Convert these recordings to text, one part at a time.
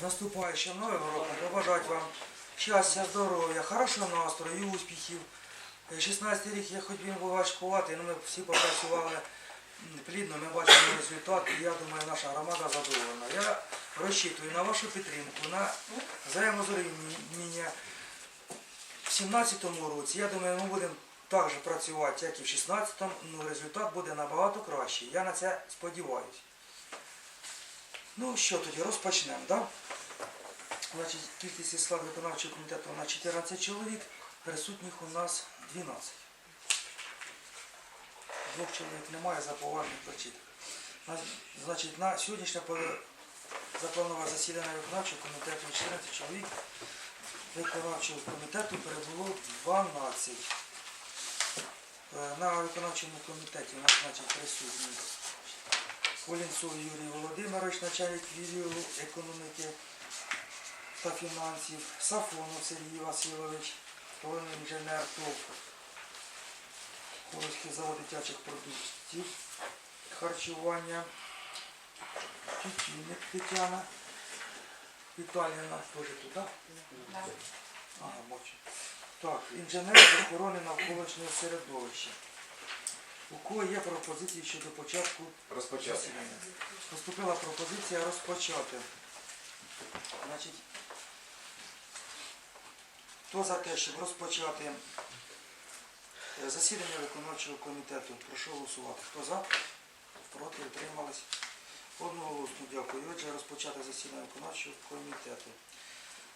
З наступаючим новим роком побажати вам щастя, здоров'я, хорошого настрою, успіхів. Е, 16 рік, я хоч він був важкуватий, але ми всі попрацювали плідно, ми бачимо результат, і я думаю, наша громада задоволена. Я розчитую на вашу підтримку, на взаємозрівняння в 17-му році. Я думаю, ми будемо так же працювати, як і в 16-му, але результат буде набагато кращий. Я на це сподіваюся. Ну що тоді, розпочнемо, так? Да? Значить, кількість із складу виконавчого комітету на 14 чоловік, присутніх у нас 12. Двох чоловік немає за поважних причин. Значить, на сьогоднішнє заплановане засідання виконавчого комітету 14 чоловік виконавчого комітету перебуло 12. Е, На виконавчому комітеті у нас значить, присутній Колінцов Юрій Володимирович, начальник відділу економіки та фінансів, Сафонов Сергій Васильович, головний інженер ТОВ Хорольський завод дитячих продуктів, харчування, Тютюник Тетяна, Віталіна теж туди. Ага, бачу. Так, інженер з охорони навколишнього середовища. У кого є пропозиції щодо початку Розпочати. засідання? Поступила пропозиція розпочати. Значить, хто за те, щоб розпочати е, засідання виконавчого комітету? Прошу голосувати. Хто за? Проти утримались? Одноголосно дякую. Отже, розпочати засідання виконавчого комітету.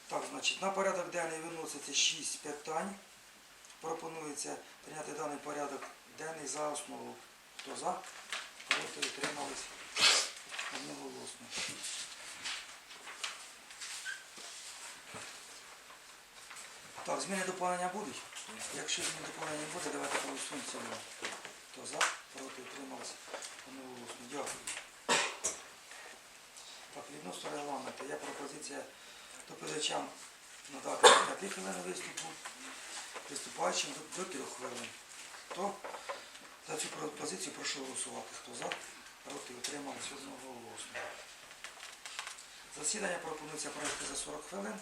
Так, значить, на порядок денний виноситься 6 питань. Пропонується прийняти даний порядок денний за основу. Хто за? Проти утримались? Одноголосно. Так, зміни доповнення будуть? Якщо зміни доповнення не буде, давайте голосуємо цілому. Хто за? Проти утримались? Одноголосно. Дякую. Так, відносно регламенту. Є пропозиція доповідачам надати 5 хвилин виступу, виступаючим до, до 3 хвилин. Хто за цю пропозицію прошу голосувати. Хто за? Проти утримались одноголосно. Засідання пропонується провести за 40 хвилин.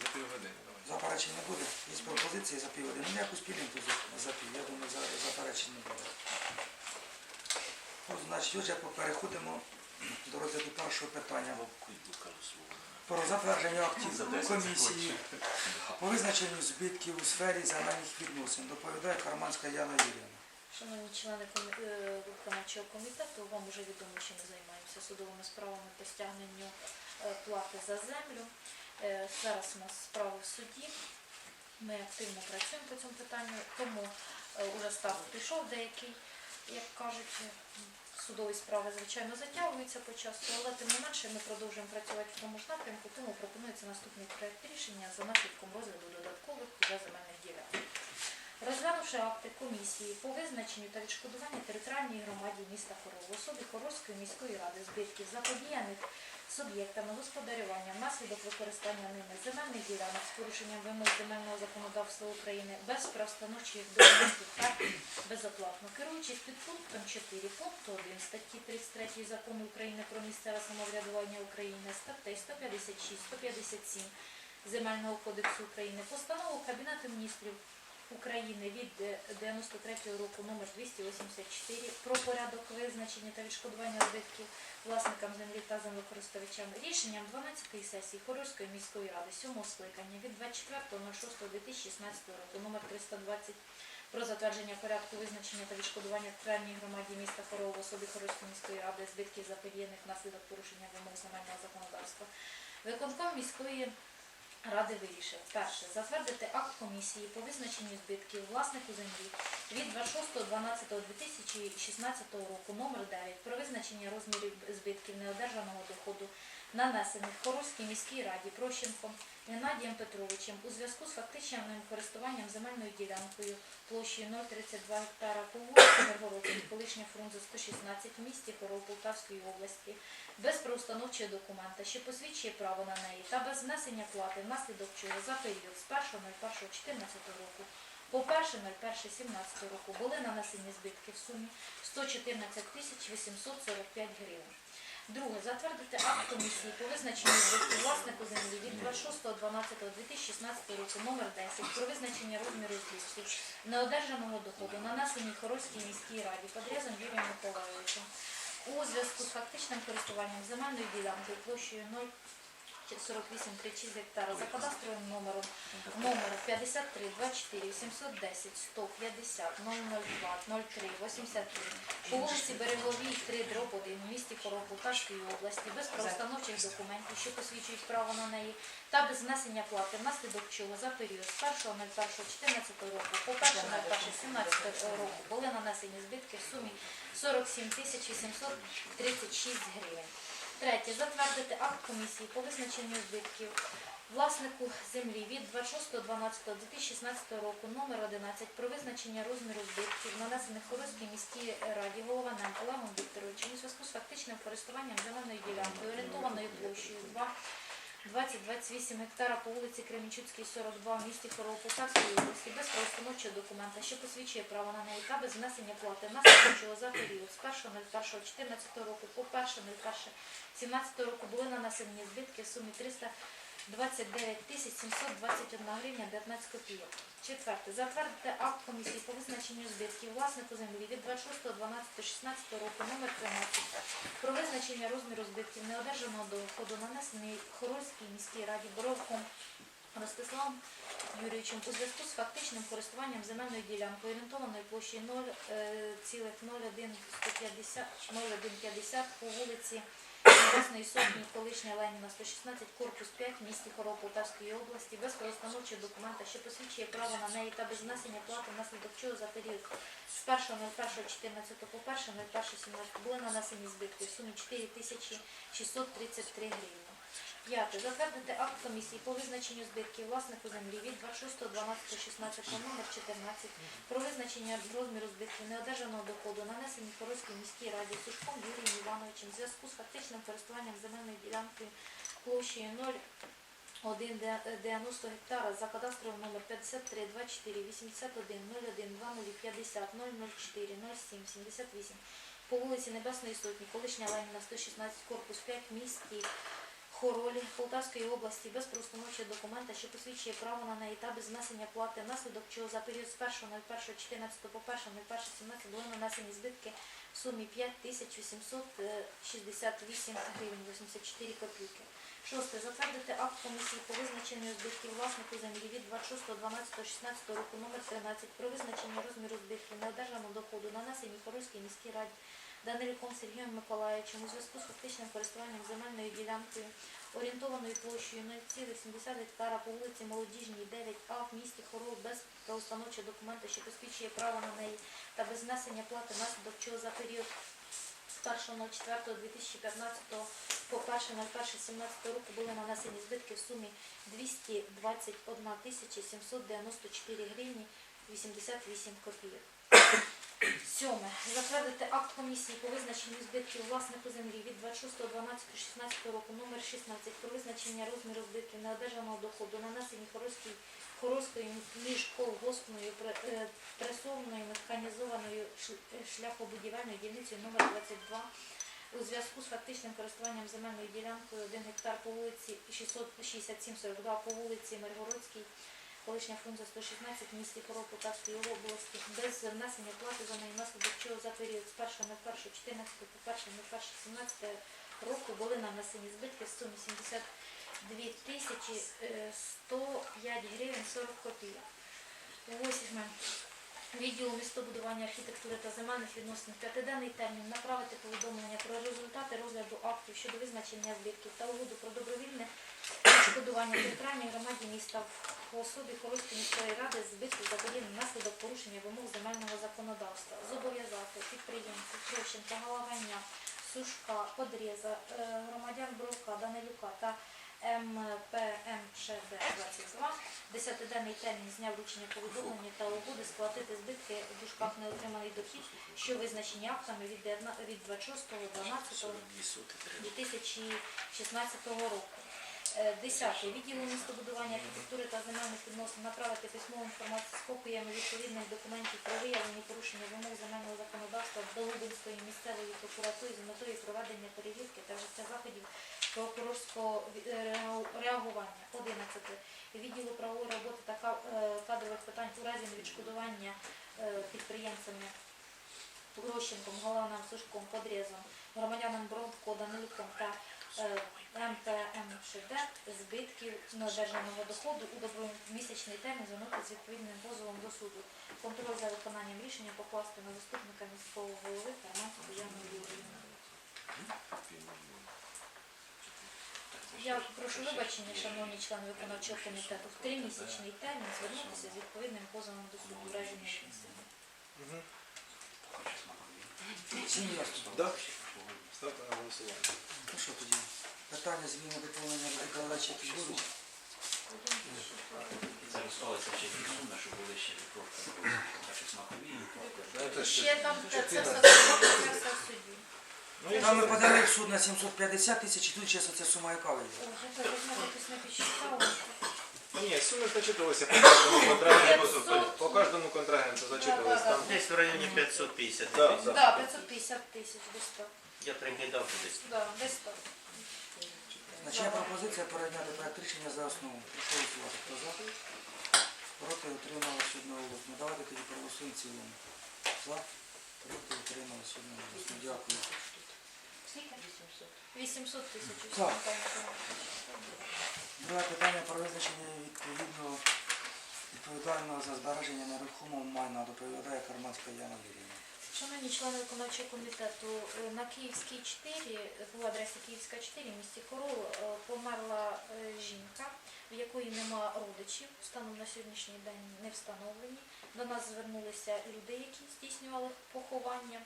За півгодини. Заперечень не буде. Є пропозиції за півгодини. Ну, якусь пілінку за, за пів. Я думаю, за, заперечень не буде. Ну, значить, отже, переходимо до розгляду першого питання. Про затвердження актів комісії по визначенню збитків у сфері земельних відносин. Доповідає Карманська Яна Юріївна. Шановні члени комі- е, виконавчого комітету, вам вже відомо, що ми займаємося судовими справами по стягненню плати за землю. Е, Зараз у нас справи в суді. Ми активно працюємо по цьому питанню, тому вже старт пішов деякий, як кажуть, е, судові справи, звичайно, затягуються по часу, але тим не менше ми продовжуємо працювати в тому ж напрямку, тому пропонується наступний проект рішення за наслідком розгляду додаткових вже земельних ділянок. Розглянувши акти комісії по визначенню та відшкодуванню територіальній громаді міста Хорол особі Хорольської міської ради збитків заподіяних суб'єктами господарювання внаслідок використання ними земельних ділянок з порушенням вимог земельного законодавства України без правостановчих документів та безоплатно, керуючись під пунктом 4 пункту 1 статті 33 Закону України про місцеве самоврядування України, статей 156, 157 Земельного кодексу України, постанову Кабінету міністрів України від е, 93 року номер 284 про порядок визначення та відшкодування збитків власникам землі та землекористувачам рішенням 12-ї сесії Хорольської міської ради 7 скликання від 24.06.2016 року номер 320 про затвердження порядку визначення та відшкодування територіальній громаді міста Хорол в особі Хорольської міської ради збитків заподіяних внаслідок порушення вимог земельного законодавства. Виконком міської Ради вирішив. Перше. Затвердити акт комісії по визначенню збитків власнику землі від 26.12.2016 року номер 9 про визначення розмірів збитків неодержаного доходу, нанесених Хорольській міській раді Прощенком Геннадієм Петровичем у зв'язку з фактичним користуванням земельною ділянкою площею 032 гектара по вулиці колишня Фрунзе 116 в місті Хорол Полтавської області, без правоустановчого документа, що посвідчує право на неї, та без внесення плати, внаслідок чого за період з 1.01.14 року по 1.01.17 року були нанесені збитки в сумі 114 тисяч 845 гривень. Друге. Затвердити акт комісії по визначенню власнику землі від 26.12.2016 року номер 10 про визначення розміру збитків неодержаного доходу, нанесені Хорольській міській раді подрізом Юрієм Миколайовичем у зв'язку з фактичним користуванням земельної ділянки площею 0,4836 гектара за кадастровим номером номер 53 24 810 150 002 03 83 по вулиці Береговій 3 дроб 1 в місті Полтавської області без правостановчих документів, що посвідчують право на неї, та без внесення плати, внаслідок чого за період з 1.01.14 року по 1.01.17 року були нанесені збитки в сумі 47 тисяч 836 гривень. Третє. Затвердити акт комісії по визначенню збитків власнику землі від 26.12.2016 року номер 11 про визначення розміру збитків, нанесених Хорольській міській раді голова НЕМ Олегом Вікторовичем у зв'язку з фактичним користуванням земельною ділянкою, орієнтованою площею 2 20-28 гектара по вулиці Кремінчуцькій, 42 в місті Хорол Полтавської області без правостановчого документа, що посвідчує право на та без внесення плати на сьогоднішнього за період з 1.01.14 року по 1.01.17 року були нанесені збитки в сумі 329 тисяч 721 гривня 19 копійок. Четверте. Затвердити акт комісії по визначенню збитків власнику землі від 26.12.16 року номер 13 про визначення розміру збитків неодержаного доходу нанесений Хорольській міській раді Боровком Ростиславом Юрійовичем у зв'язку з фактичним користуванням земельною ділянкою орієнтованою площею е, 0,0150 по вулиці Небесної Сотні, колишня Леніна, 116, корпус 5 в місті Хоро Полтавської області без правоустановчого документа, що посвідчує право на неї та без внесення плати внаслідок чого за період з 1.01.14 по 1.01.17 були нанесені збитки в сумі 4 тисячі 633 гривні. П'яте. Затвердити акт комісії по визначенню збитків власнику землі від 26.12.16 номер 14 про визначення розміру збитків неодержаного доходу, нанесені Хорольській міській раді Сушком Юрієм Івановичем в зв'язку з фактичним користуванням земельною ділянкою площею 0,190 гектара за кадастровим номер 53 24 81 01 20 50 004 07 78 по вулиці Небесної Сотні, колишня Леніна, 116, корпус 5, місті Хоролі Полтавської області без правоустановчого документа, що посвідчує право на неї та без внесення плати, внаслідок чого за період з 1.01.14 по 1.01.17 були нанесені збитки в сумі 5868 гривень 84 копійки. Шосте. Затвердити акт комісії по визначенню збитків власнику землі від 26.12.16 року номер 13 про визначення розміру збитків неодержаного доходу, нанесені Хорольській міській раді Данилюком Сергієм Миколаївичем у зв'язку з фактичним користуванням земельною ділянкою, орієнтованою площею 0,70 гектара по вулиці Молодіжній, 9А в місті Хорол без правоустановчого документа, що посвідчує право на неї та без внесення плати внаслідок чого за період з 1.04.2015 по 1.01.17 року були нанесені збитки в сумі 221 тисяча 794 гривні 88 копійок. Сьоме. Затвердити акт комісії по визначенню збитків власнику землі від 26.12.16 року номер 16 про визначення розміру збитків неодержаного доходу, нанесені Хорольською міжколгоспною пре- е, механізованою е, шляхобудівельною дільницею номер 22 у зв'язку з фактичним користуванням земельною ділянкою 1 гектар по вулиці 667-42 по вулиці Миргородській, колишня фрунзе 116 в місті Хорол Полтавської області без внесення плати за неї внаслідок чого за період з 1.01.14 по 1.01.17 року були нанесені збитки в сумі 72 тисячі е, 105 гривень 40 копійок. Восьме. Відділу містобудування, архітектури та земельних відносин п'ятиденний термін направити повідомлення про результати розгляду актів щодо визначення збитків та угоду про добровільне відшкодування територіальній громаді міста в особі Хорольської міської ради збитків за подібний внаслідок порушення вимог земельного законодавства. Зобов'язати підприємців Трощенка, Галаганя, Сушка, Подрєза, е, громадян Бровка, Данилюка та МПМШД 22 десятиденний термін з дня вручення повідомлення та угоди сплатити збитки в дужках неотриманий дохід, що визначені актами від 19 від 26.12.2016 року. Е, Десяте. Відділу містобудування, архітектури та земельних відносин направити письмову інформацію з копіями відповідних документів про виявлені порушення вимог земельного законодавства до Лубенської місцевої прокуратури з метою проведення перевірки та вжиття заходів прокурорського е, реагу- реагування. Одинадцяте. Відділу правової роботи та е, кадрових питань у разі невідшкодування е, підприємцями Грощенком, Галаном, Сушком, Подрізом, громадянам Бронко, Данилком та е, МПМШД збитків неодержаного доходу у добромісячний термін звернути з відповідним позовом до суду. Контроль за виконанням рішення покласти на заступника міського голови Карманську Яну. Я прошу вибачення, шановні члени виконавчого комітету, в тримісячний термін звернутися з відповідним позовом до суду в разі. Да? Ставте на голосування. Ну що тоді? Питання зміни доповнення виконавча підбудуть? Залишалися ще ті суми, що були ще наші Ще там це все це в суді. Ну, Там ми подали в суд на 750 тисяч, і тут чесно ця сума яка вийде. Ні, суми зачитувалися по кожному контрагенту. По кожному контрагенту зачитувалися. Там Десь в районі 550 Да, тисяч. да. Так, 550 тисяч десь так. Я прикидав десь. Да, десь так. Значить, є пропозиція перейняти проект рішення за основу. Прошу голосувати. Хто за? Проти утрималось одноголосно. Давайте тоді проголосуємо в цілому. За? Проти утрималось одноголосно. Дякую. Скільки? 800 тисяч. Так. Друге питання про визначення відповідного відповідального за збереження нерухомого майна доповідає Карманська Яна Юрійовна. Шановні члени виконавчого комітету, е, на Київській 4, по адресі Київська 4, в місті Корол, е, померла е, жінка, в якої нема родичів, станом на сьогоднішній день не встановлені. До нас звернулися люди, які здійснювали поховання.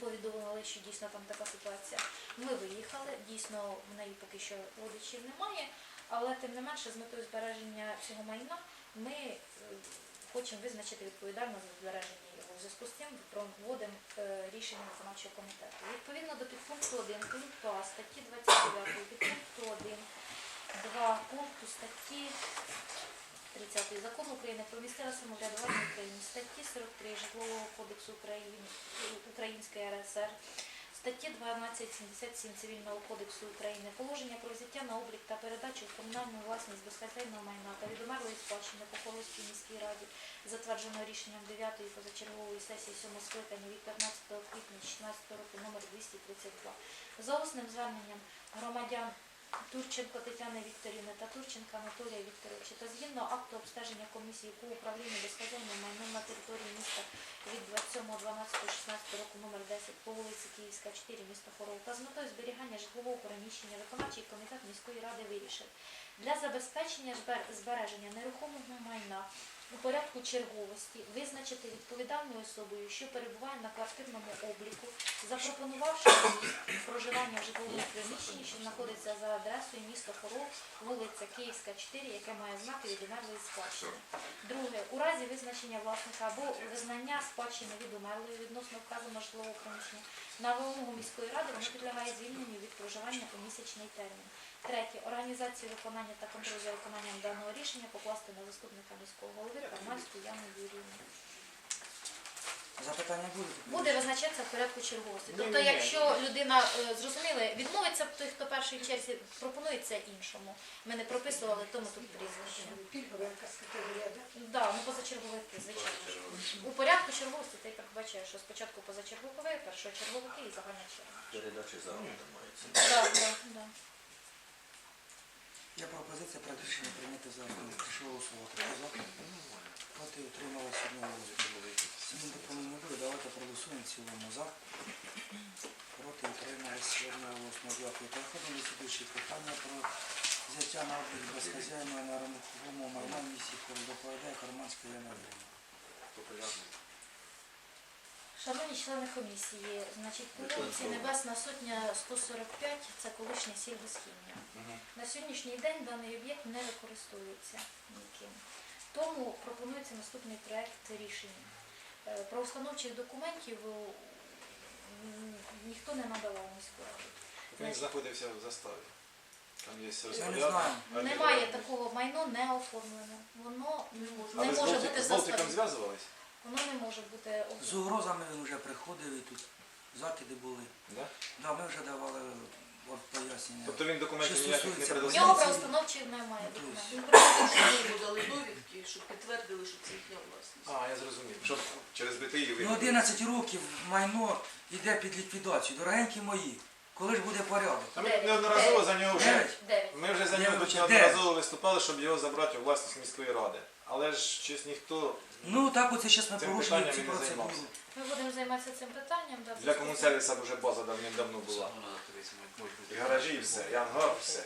Повідомили, що дійсно там така ситуація. Ми виїхали, дійсно в неї поки що родичів немає, але тим не менше з метою збереження цього майна ми хочемо визначити відповідально за збереження. В зв'язку з цим проводимо е, рішення виконавчого комітету. Відповідно до підпункту 1 пункту А статті 29, підпункту 1, 2 пункту статті 30 Закону України про місцеве самоврядування України, статті 43 Житлового кодексу України, Української РСР, статті 1277 Цивільного кодексу України, положення про взяття на облік та передачу в комунальну власність безхазяйного майна та відомерлої спадщини по Холодській міській раді, затвердженого рішенням 9-ї позачергової сесії 7 скликання від 15 квітня 2016 року номер 232. За усним зверненням громадян Турченко Тетяни Вікторівни та Турченка Анатолія Вікторовича та згідно акту обстеження комісії по управлінню безхазяйним майном на території міста від 27.12.16 року номер 10 по вулиці Київська, 4, місто Хорол та з метою зберігання житлового приміщення виконавчий комітет міської ради вирішив. Для забезпечення збереження нерухомого майна у порядку черговості визначити відповідальною особою, що перебуває на квартирному обліку, запропонувавши їй проживання в житловому приміщенні, що знаходиться за адресою місто Хорол, вулиця Київська, 4, яке має знаки відомерлої спадщини. Друге, у разі визначення власника або визнання спадщини від умерлої відносно вказаного житлового приміщення на вимогу міської ради воно підлягає звільненню від проживання у місячний термін. Третє, організацію виконання та контроль за виконанням даного рішення покласти на заступника міського голови Кармальську Яну Юріївну. Запитання будуть? Буде визначатися в порядку черговості. Тобто, Ні-ні-ні. якщо людина е, зрозуміли, відмовиться той, хто перший в черзі, пропонується іншому. Ми не прописували тому тут прізвище. Пільгова якась категорія, да? Да, ну позачерговики, звичайно. У порядку черговості ти передбачає, що спочатку позачерговики, першочерговики і загальна черга. Передачі заводу мається. Да, да, да. Є пропозиція проект рішення прийняти за основу. Прошу голосувати. Хто за? Проти утрималось одноголосно. Змін доповнень не буде. Давайте проголосуємо в цілому. За? Проти утрималось одноголосно. Дякую. Переходимо до слідуючого питання про взяття на облік безхазяйного на нерухомого майна місті Хорл. Доповідає Карманська Яна Юрійовна. Шановні члени комісії, значить, по вулиці Небесна Сотня 145, це колишня сільгосхімія. На сьогоднішній день даний об'єкт не використовується ніким. Тому пропонується наступний проект рішення. Е, Правоустановчих документів е, ніхто не надавав міську раду. Він знаходився в заставі. Там є Я не розпорядок. знаю. Немає такого майно не оформлене. Воно не може бути з Балтиком заставі. зв'язувались? Воно не може бути З угрозами він вже приходив і тут закиди були. Да? Да, ми вже давали от, пояснення. Тобто він документів Що ніяких не стосується У предоставив? нього правоустановчих немає Ну, документів. Він просто що йому дали довідки, щоб підтвердили, що це їхня власність. А, я зрозумів. Що через БТІ ви... Ну 11 років майно йде під ліквідацію. Дорогенькі мої, коли ж буде порядок? Та ми неодноразово за нього вже... Дев'ять. Дев'ять. Ми вже за нього неодноразово виступали, щоб його забрати у власність міської ради. Але ж щось ніхто Ну так оце зараз ми Цим питанням цю не процедуру. займався. Ми будемо займатися цим питанням. да, для комунсервіса дуже база давним-давно була. І гаражі, і все, і ангар, все.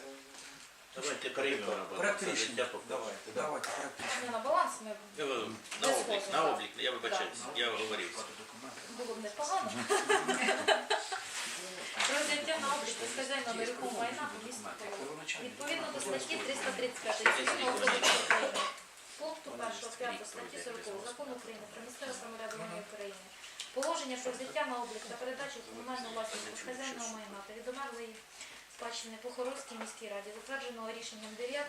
Давайте приймемо Проект рішення. Давайте, да. Давайте практично. Не на баланс ми На облік, на облік, я вибачаюсь, я говорив. було б непогано. Про взяття на облік безхазяйного нерухомого майна у місті. Відповідно до статті 335 Цивільного кодексу України, пункту 1 5 статті 40 Закону України про місцеве самоврядування України, положення про взяття на облік та передачу в комунальну власність безхазяйного майна та відомерлої спадщини по Хоровській міській раді, затвердженого рішенням 9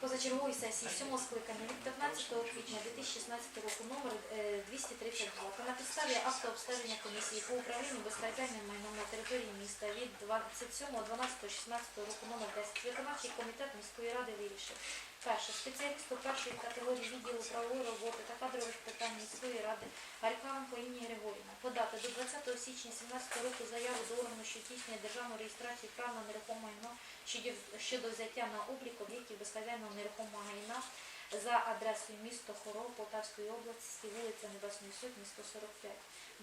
позачергової сесії 7 скликання від 15 квітня 2016 року номер е, 232 та на підставі акту обстеження комісії по управлінню безхазяйним майном на території міста від 27.12.16 року номер 10 виконавчий комітет міської ради вирішив. Перше. Спеціалісту першої категорії відділу правової роботи та кадрових питань міської ради Гарькавенко Інні Григорівна подати до 20 січня 2017 року заяву до органу, що здійснює державну реєстрацію прав на нерухоме майно щодо, взяття на облік об'єктів безхазяйного нерухомого майна за адресою місто Хорол Полтавської області, вулиця Небесної Сотні, 145.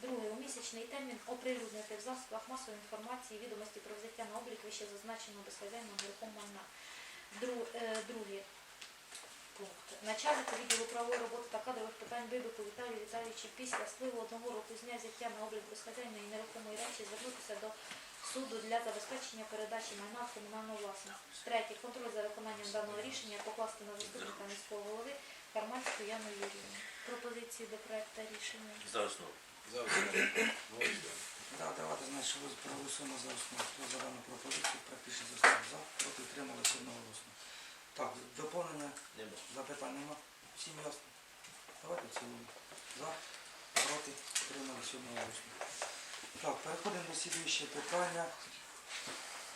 Друге, у місячний термін оприлюднити в засобах масової інформації відомості про взяття на облік вище зазначеного безхазяйного нерухомого майна. Е, Друге, пункт. Начальнику відділу правової роботи та кадрових питань Бибику Віталію Віталійовичу після спливу одного року з дня взяття на облік безхазяйної нерухомої речі звернутися до суду для забезпечення передачі майна в комунальну власність. Третє. Контроль за виконанням даного рішення покласти на заступника міського голови Карманську Яну Юріївну. Пропозиції до проекту рішення. За основу. Завтра. Да, давайте, значить, що ви проголосуємо за основу. Хто за дану пропозицію, практично за основу. За, проти, утрималися одноголосно. Так, доповнення, Нема. запитань нема. Всім ясно. Давайте цілому. За, проти, утрималися одноголосно. Так, переходимо до слідуючого питання.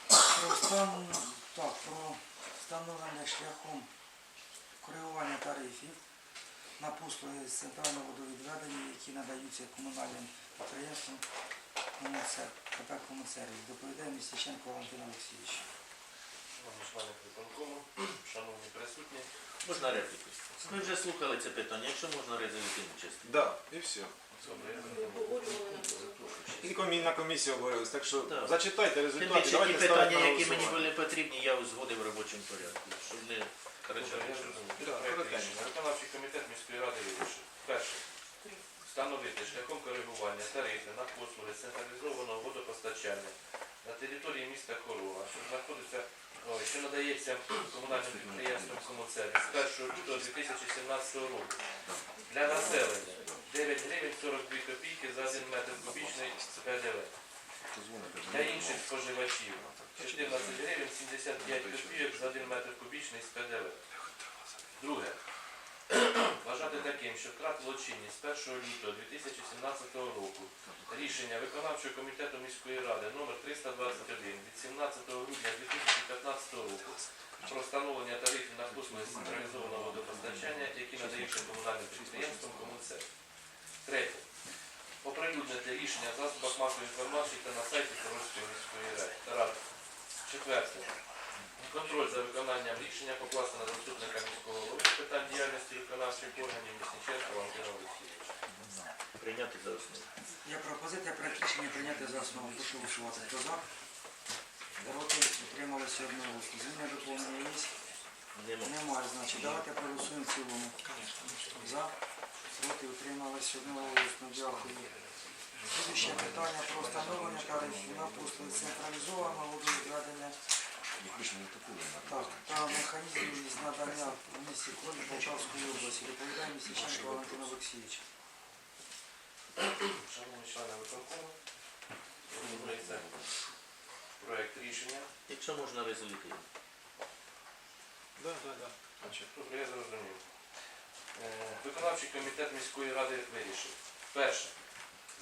Про стан, так, про встановлення шляхом коригування тарифів на послуги з центрального водовідведення, які надаються комунальним підприємствам КП Комунсервіс. Доповідає Містяченко Валентин Олексійович. Шановні члени виконкому, шановні присутні, Можна репліку? Ми вже слухали це питання, якщо можна резолютивну частину. Да, і все. І комі- на комісії обговорились, так що Да. зачитайте Тим результати, більше ті давайте ставити питання, на які мені голосування. були потрібні, я узгодив в робочому порядку, щоб не втрачати час. Да, коротенько. Виконавчий комітет міської ради вирішив. Перше. Встановити шляхом коригування тарифи на послуги централізованого водопостачання на території міста Хорова, що знаходиться, що надається комунальним підприємством Комуцервіс з 1 лютого 2017 року. Для населення 9 гривень 42 копійки за 1 метр кубічний ПДВ. Для інших споживачів 14 гривень 75 копійок за 1 метр кубічний з ПДВ. Друге. Вважати таким, що втратило чинність з 1 лютого 2017 року рішення виконавчого комітету міської ради номер 321 від 17 грудня 2015 року про встановлення тарифів на послуги централізованого водопостачання, які надаються комунальним підприємством Комунсерв. Третє. Оприлюднити рішення засобах масової інформації та на сайті Хорольської міської ради. Четверте. Контроль за виконанням рішення покласти на заступника міського голови з питань діяльності виконавчих органів Місниченка Валентина Олексійовича. Прийняти за основу. Є пропозиція проект рішення прийняти за основу. Прошу вишивати. Хто за? Проти, утрималися одноголосно. Зміни доповнення є? Нема. Немає, значить. Давайте проголосуємо в цілому. За, проти, утрималися одноголосно. Дякую. Слідуюче питання про встановлення тарифів на послуги централізованого водовідведення так, та механізмів із надання в місті Колі Полтавської області. Доповідає Містяченко Валентин Олексійович. Шановні члени виконкому, пропонується проект рішення. Якщо можна резолютивно. Да, да, да. Значить, Добре, я зрозумів. Е, Виконавчий комітет міської ради вирішив. Перше.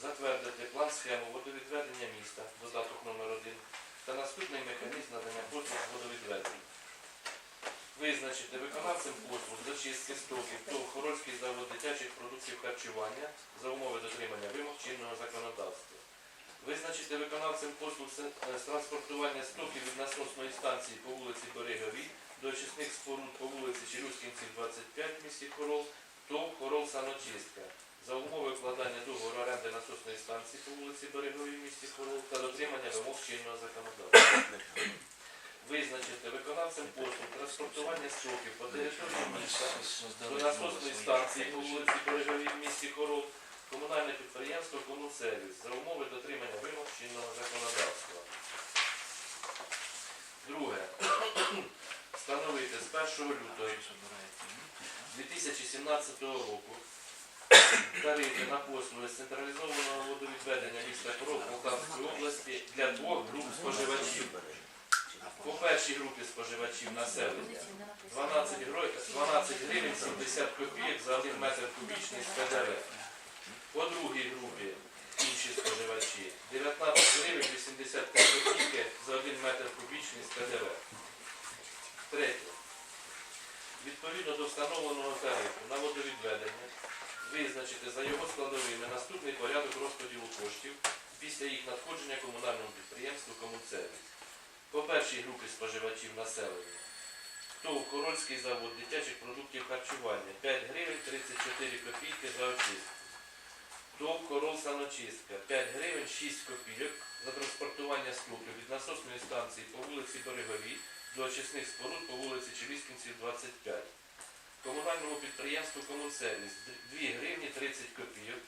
Затвердити план схему водовідведення міста, додаток номер 1 та наступний механізм надання послуг з водовідведення. Визначити виконавцем послуг з очистки стоків ТОВ Хорольський завод дитячих продуктів харчування за умови дотримання вимог чинного законодавства. Визначити виконавцем послуг з е, транспортування стоків від насосної станції по вулиці Береговій до очисних споруд по вулиці Челюскінців, 25 в місті Хорол, ТОВ Хорол Саночистка. За умови укладання договору оренди насосної станції по вулиці Береговій в місті Хорол та дотримання вимог чинного законодавства. Визначити виконавцем послуг транспортування стоків по території міста до насосної станції по вулиці Береговій в місті Хорол комунальне підприємство Комунсервіс за умови дотримання вимог чинного законодавства. Друге. Встановити з 1 лютого 2017 року тарифи на послуги з централізованого водовідведення міста Кров Полтавської області для двох груп споживачів. По першій групі споживачів населення 12 гро- 12 гривень 70 копійок за 1 метр кубічний з ПДВ. По другій групі інші споживачі 19 гривень 83 копійки за 1 метр кубічний з ПДВ. Третє. Відповідно до встановленого тарифу на водовідведення визначити за його складовими наступний порядок розподілу коштів після їх надходження комунальному підприємству Комунсервіс. По першій групі споживачів населення ТОВ Корольський завод дитячих продуктів харчування 5 гривень 34 копійки за очистку. ТОВ Корол Саночистка 5 гривень 6 копійок за транспортування стоків від насосної станції по вулиці Береговій до очисних споруд по вулиці Челіскінців, 25. Комунальному підприємству Комунсервіс 2 гривні 30 копійок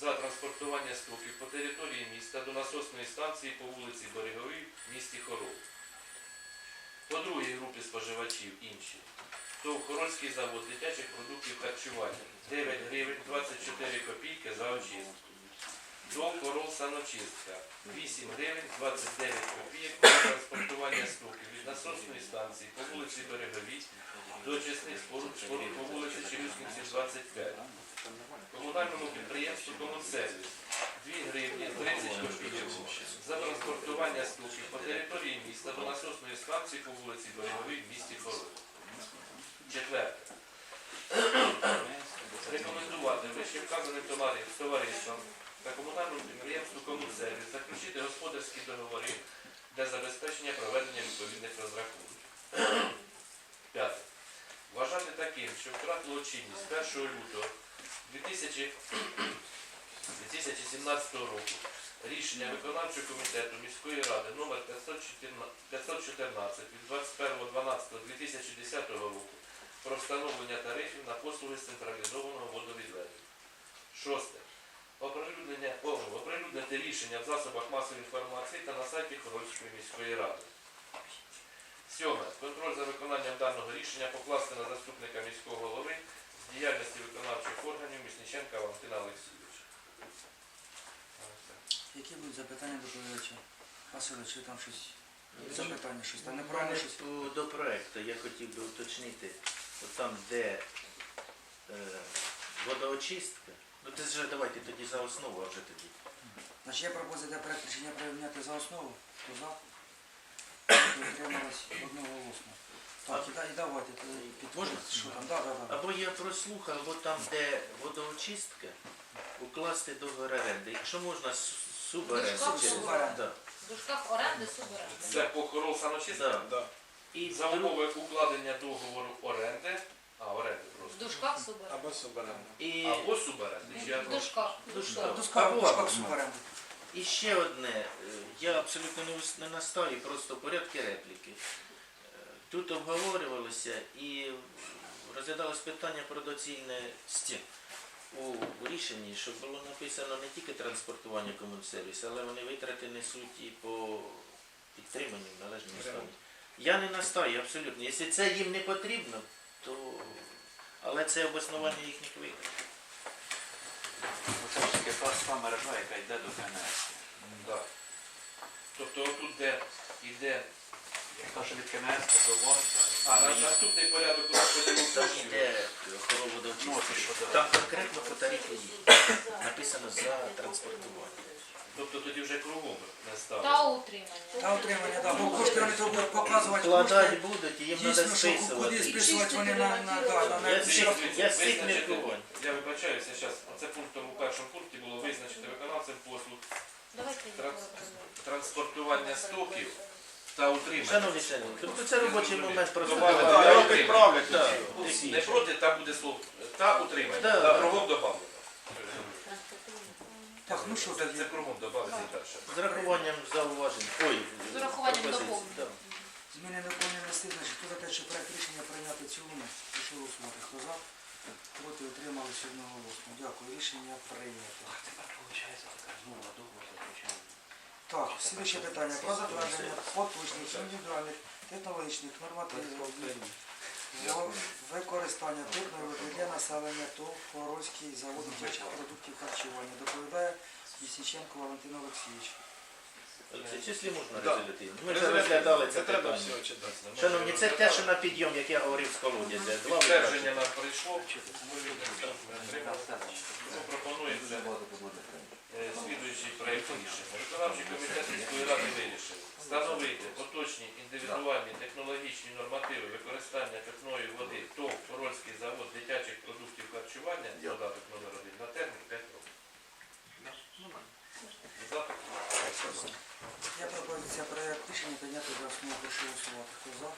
за транспортування стоків по території міста до насосної станції по вулиці Береговій в місті Хорол. По другій групі споживачів інші. ТОВ Хорольський завод дитячих продуктів харчування 9 гривень 24 копійки за очистку. ТОВ Хорол Саночистка 8 гривень 29 копійок за транспортування стоків від насосної станції по вулиці Береговій до очисних споруд, споруд по вулиці Челюскінців, 25. Комунальному підприємству Комунсервіс 2 гривні 30 копійок за транспортування стоків по території міста до насосної станції по вулиці Береговій в місті Хорол. Четверте. Рекомендувати вище вказаним товарі- товариствам та комунальному підприємству Комунсервіс заключити господарські договори для забезпечення проведення відповідних розрахунків. Таким, що втратило чинність 1 лютого 2017 року рішення виконавчого комітету міської ради номер 514 від 21.12.2010 року про встановлення тарифів на послуги з централізованого водовідведення. Шосте. Оприлюднення, о, оприлюднити рішення в засобах масової інформації та на сайті Хорольської міської ради. Сьоме. Контроль за виконанням даного рішення покласти на заступника міського голови з діяльності виконавчих органів Місніченка Валентина Олексійовича. Які будуть запитання до доповідача? Васильович, чи там щось? Ну, Запитання, щось там У неправильно щось? по- до проекту я хотів би уточнити, от там, де е, водоочистка, ну ти вже давайте тоді за основу, а вже тоді. Значить, є пропозиція проект рішення прийняти за основу. Хто за? Проти Утрималось одноголосно. Так, і, да- і давайте, то підтвердіть, що там, да, да, да. Або я прослухав, або там, де водоочистка, укласти договір оренди. Якщо можна, су- суборенди. Дужках через- суборенди. Да. В дужках оренди, суборенди. Це по хорол саночистка? Да. да. І За друг- умови укладення договору оренди, а оренди В просто. дужках суборенди. Або суборенда. і, Або суборенди. В дужках. в Дужках. Або- суверенду. І ще одне, е, я абсолютно не, настаю, просто в порядку репліки. Е, Тут обговорювалося і розглядалось питання про доцільності у рішенні, щоб було написано не тільки транспортування комунсервісу, але вони витрати несуть і по підтриманню в належному стані. Я не настаю абсолютно. Якщо це їм не потрібно, то але це обоснування їхніх витрат. Та мережа, яка йде до КНС. Да. Тобто отут, де то, що від КНС, то вон, А на наступний порядок Там йде хороводовчість. Там конкретно по тарифу є. Написано за транспортування. Тобто тоді вже кругом не Та утримання. Та утримання, да, бо кошти вони будуть показувати. Вкладати будуть, і їм треба Дійсно, що куди списувати. списувати вони на, на, да, на, Я на всіх- я всіх Визначити- міркувань. Я вибачаюся зараз. Оце пунктом у першому пункті було визначити виконавцем послуг Давайте Транс- транспортування стоків та утримання. Шановні члени, тобто це робочий момент просто. Та. Так, Не проти, там буде слово та утримання. Да. Та кругом добавлено. Так, ну що Це, тоді? це кругом добавити перше. З урахуванням зауважень. Ой, З урахуванням пропозицій. доповнень. Зміни не повинні нести, значить, хто за те, що проект рішення прийняти в цілому, прошу голосувати. Хто за? Проти утрималися одноголосно. Дякую, рішення прийнято. Так, слідуюче питання. Про затвердження потужних індивідуальних технологічних нормативів для використання води для населення ТОВ Хорольський завод продуктів харчування. Доповідає Лісіченко Валентин Олексійович. Олексій, Числі можна Да. Ми вже розглядали це треба питання. всього читати. Шановні, це те, що на підйом, як я говорив з колодязя. Два Підтвердження нам прийшло. Ми отримали. Тому пропонується е, слідуючий проєкт рішення. Виконавчий комітет міської ради вирішив встановити поточні індивідуальні технологічні нормативи використання питної води ТОВ Хорольський завод дитячих продуктів харчування, додаток номер 1 на термін 5 років. Додаток. Є пропозиція проект рішення прийняти за основу прошу голосувати. Хто за?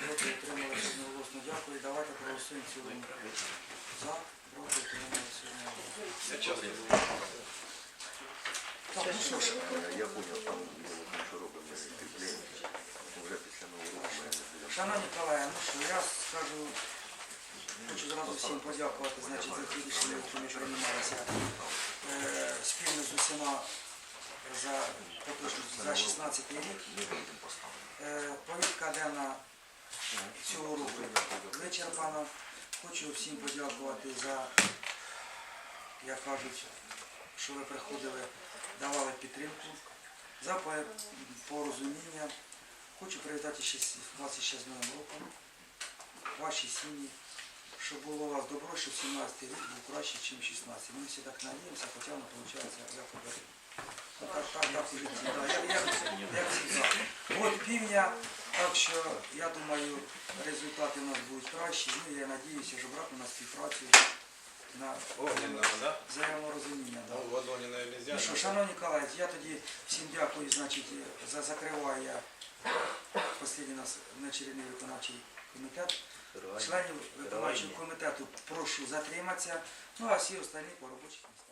Проти утрималися одноголосно. Дякую. Давайте проголосуємо в цілому. За, проти утрималися одноголосно. Я понял, там було, що робимо кріплення. Вже після нового року ми шановні колеги, ну що, я скажу, хочу зразу всім подякувати, значить, за ті рішення, які ми приймалися е, спільно з усіма за, поточно, за 16 рік. Е, Повістка денна цього року вичерпана. Хочу всім подякувати за, як кажуть, що ви приходили, давали підтримку, за порозуміння. Хочу привітати вас ще з Новим роком, ваші сім'ї, щоб було у вас добро, щоб 17 рік був краще, ніж 16. Ми всі так надіємося, хоча воно виходить як говорити. Ну, так, так, так, у житті, півня, так що я думаю, результати у нас будуть кращі. Ну, я надіюся, що брати на співпрацю на Огненного, да? взаєморозуміння. Ну, Ну що, шановні колеги, я тоді всім дякую, значить, за закриваю я останній нас неочередний виконавчий комітет. Членів виконавчого комітету прошу затриматися, ну а всі останні по робочих місцях.